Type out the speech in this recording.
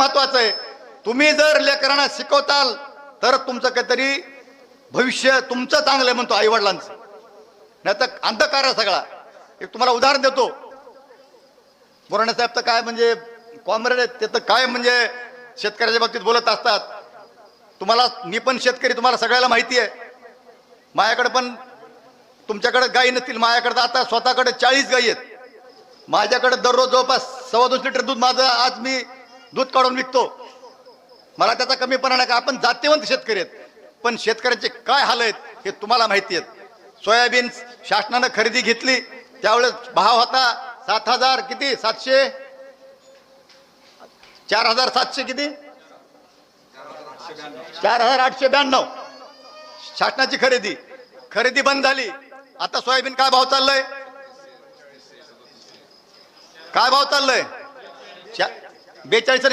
महत्वाचं आहे. तुम्ही जर लेकरांना शिकवताल तर तुमचं काहीतरी भविष्य तुमचं चांगलं आहे म्हणतो आईवडिलांचं. नाही तर अंधकार आहे सगळा. एक तुम्हाला उदाहरण देतो. बोराणे साहेब तर काय म्हणजे कॉम्रेड आहेत ते तर काय म्हणजे शेतकऱ्याच्या बाबतीत बोलत असतात. तुम्हाला मी पण शेतकरी तुम्हाला सगळ्याला माहिती आहे. माझ्याकडे पण तुमच्याकडे गाई नसतील माझ्याकडे तर आता स्वतःकडे चाळीस गाई आहेत. माझ्याकडे दररोज जवळपास सव्वा दोन लिटर दूध माझं आज मी दूध काढून विकतो. मला त्याचा कमीपणा नाही का आपण जातीवंत शेतकरी आहेत. पण शेतकऱ्यांचे काय हाल आहेत हे तुम्हाला माहिती आहेत. सोयाबीन शासनानं खरेदी घेतली त्यावेळेस भाव होता सात हजार किती? सातशे? चार हजार सातशे किती? चार हजार आठशे ब्याण्णव. शासनाची खरेदी. खरेदी बंद झाली. आता सोयाबीन काय भाव चाललंय? काय भाव चाललंय? बेचाळीस